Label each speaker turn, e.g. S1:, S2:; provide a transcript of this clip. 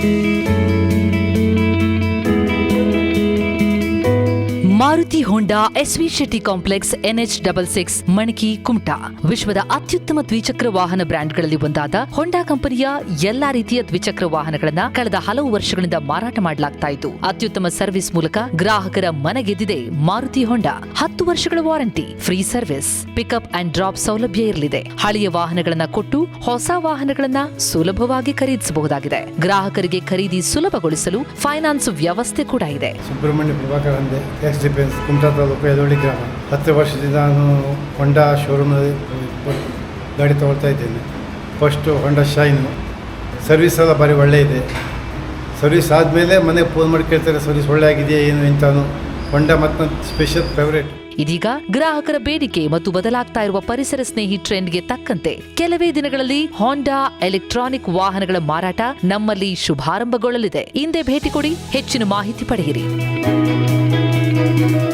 S1: Thank you. Maruti Honda SV Shetty complex NH double six, Manaki Kumta. ವಿಶ್ವದ ಅತ್ಯುತ್ತಮ ದ್ವಿಚಕ್ರ ವಾಹನ ಬ್ರ್ಯಾಂಡ್ಗಳಲ್ಲಿ ಒಂದಾದ ಹೋಂಡಾ ಕಂಪನಿಯ ಎಲ್ಲಾ ರೀತಿಯ ದ್ವಿಚಕ್ರ ವಾಹನಗಳನ್ನ ಕಳೆದ ಹಲವು ವರ್ಷಗಳಿಂದ ಮಾರಾಟ ಮಾಡಲಾಗ್ತಾ ಇತ್ತು ಅತ್ಯುತ್ತಮ ಸರ್ವಿಸ್ ಮೂಲಕ ಗ್ರಾಹಕರ ಮನಗೆದ್ದಿದೆ ಮಾರುತಿ ಹೋಂಡಾ. ಹತ್ತು ವರ್ಷಗಳ warranty, free service, pickup and drop ಸೌಲಭ್ಯ ಇರಲಿದೆ. ಹಳೆಯ ವಾಹನಗಳನ್ನ ಕೊಟ್ಟು ಹೊಸ ವಾಹನಗಳನ್ನ ಸುಲಭವಾಗಿ ಖರೀದಿಸಬಹುದಾಗಿದೆ. ಗ್ರಾಹಕರಿಗೆ ಖರೀದಿ ಸುಲಭಗೊಳಿಸಲು ಫೈನಾನ್ಸ್ ವ್ಯವಸ್ಥೆ ಕೂಡ ಇದೆ.
S2: ಸುಬ್ರಹ್ಮಣ್ಯ ಡಿಫೆನ್ಸ್ ಕುಮಟಾ ತಾಲೂಕು ಯದೋಳಿ ಗ್ರಾಮ ಹತ್ತು ವರ್ಷದಿಂದ ನಾನು ಹೊಂಡಾ ಶೋರೂಮ್ನಲ್ಲಿ ಗಾಡಿ ತೊಗೊಳ್ತಾ ಇದ್ದೇನೆ. ಫಸ್ಟು ಹೊಂಡಾ ಶೈನು ಸರ್ವಿಸ್ ಎಲ್ಲ ಭಾರಿ ಒಳ್ಳೆ ಇದೆ. ಸರ್ವಿಸ್ ಆದಮೇಲೆ ಮನೆಗೆ ಫೋನ್ ಮಾಡಿ ಕೇಳ್ತಾರೆ ಸರ್ವಿಸ್ ಒಳ್ಳೆ ಆಗಿದೆಯಾ, ಏನು ಎಂತಾನು? ಹೊಂಡಾ ಮತ್ತು ಸ್ಪೆಷಲ್ ಫೇವ್ರೇಟ್
S1: ಇದೀಗ ಗ್ರಾಹಕರ ಬೇಡಿಕೆ ಮತ್ತು ಬದಲಾಗ್ತಾ ಇರುವ ಪರಿಸರ ಸ್ನೇಹಿ ಟ್ರೆಂಡ್ಗೆ ತಕ್ಕಂತೆ. ಕೆಲವೇ ದಿನಗಳಲ್ಲಿ ಹೋಂಡಾ ಎಲೆಕ್ಟ್ರಾನಿಕ್ ವಾಹನಗಳ ಮಾರಾಟ ನಮ್ಮಲ್ಲಿ ಶುಭಾರಂಭಗೊಳ್ಳಲಿದೆ. ಹಿಂದೆ ಭೇಟಿ ಕೊಡಿ, ಹೆಚ್ಚಿನ ಮಾಹಿತಿ ಪಡೆಯಿರಿ. thank you